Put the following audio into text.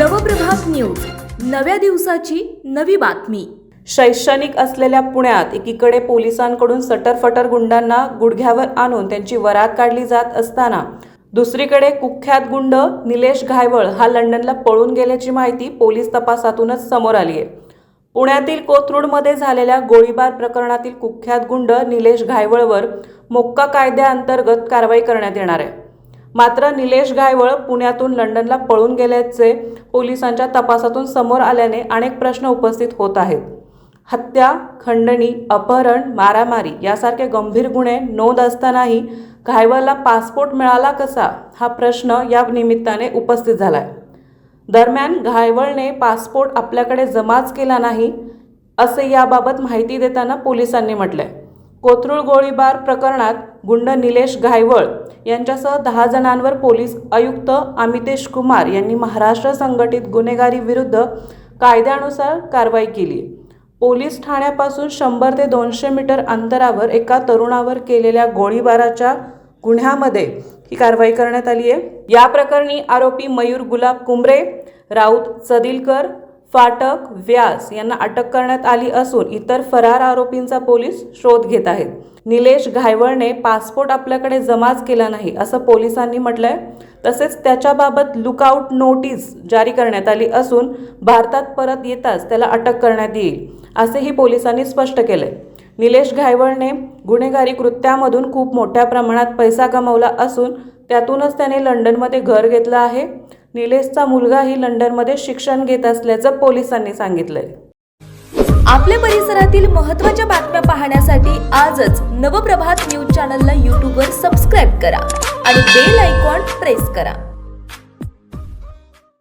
नव्या दिवसाची नवी बातमी. शैक्षणिक असलेल्या पुण्यात एकीकडे पोलिसांकडून सटरफटर गुंडांना गुडघ्यावर आणून त्यांची वरात काढली जात असताना दुसरीकडे कुख्यात गुंड निलेश घायवळ हा लंडनला पळून गेल्याची माहिती पोलीस तपासातूनच समोर आली आहे. पुण्यातील कोथरूडमध्ये झालेल्या गोळीबार प्रकरणातील कुख्यात गुंड निलेश घायवळवर मोक्का कायद्याअंतर्गत कारवाई करण्यात येणार आहे. मात्र निलेश गायवळ पुण्यातून लंडनला पळून गेल्याचे पोलिसांच्या तपासातून समोर आल्याने अनेक प्रश्न उपस्थित होत आहेत. हत्या खंडणी अपहरण मारामारी यासारखे गंभीर गुन्हे नोंद असतानाही घायवळला पासपोर्ट मिळाला कसा? हा प्रश्न या निमित्ताने उपस्थित झाला आहे दरम्यान घायवळने पासपोर्ट आपल्याकडे जमाच केला नाही असे याबाबत माहिती देताना पोलिसांनी म्हटलंय. कोथरूळ गोळीबार प्रकरणात गुंड निलेश घायवळ यांच्यासह दहा जणांवर पोलीस आयुक्त अमितेश कुमार यांनी महाराष्ट्र संघटित गुन्हेगारी विरुद्ध कायद्यानुसार कारवाई केली. पोलीस ठाण्यापासून शंभर ते दोनशे मीटर अंतरावर एका तरुणावर केलेल्या गोळीबाराच्या गुन्ह्यामध्ये ही कारवाई करण्यात आली आहे. या प्रकरणी आरोपी मयूर गुलाब कुंबरे राऊत सदिलकर फाटक व्यास यांना अटक करण्यात आली असून इतर फरार आरोपींचा पोलीस शोध घेत आहेत. निलेश घायवळने पासपोर्ट आपल्याकडे जमाच केला नाही असं पोलिसांनी म्हटलंय. तसेच त्याच्याबाबत लुकआउट नोटीस जारी करण्यात आली असून भारतात परत येताच त्याला अटक करण्यात येईल असेही पोलिसांनी स्पष्ट केलंय. निलेश घायवळने गुन्हेगारी कृत्यामधून खूप मोठ्या प्रमाणात पैसा कमवला असून त्यातूनच त्याने लंडनमध्ये घर घेतलं आहे. निलेशचा मुलगाही लंडनमध्ये शिक्षण घेत असल्याचं पोलिसांनी सांगितलंय. आपल्या परिसरातील महत्त्वाच्या बातम्या पाहण्यासाठी आजच नवप्रभात न्यूज चॅनलला यूट्यूबवर सबस्क्राईब करा आणि बेल आयकॉन प्रेस करा.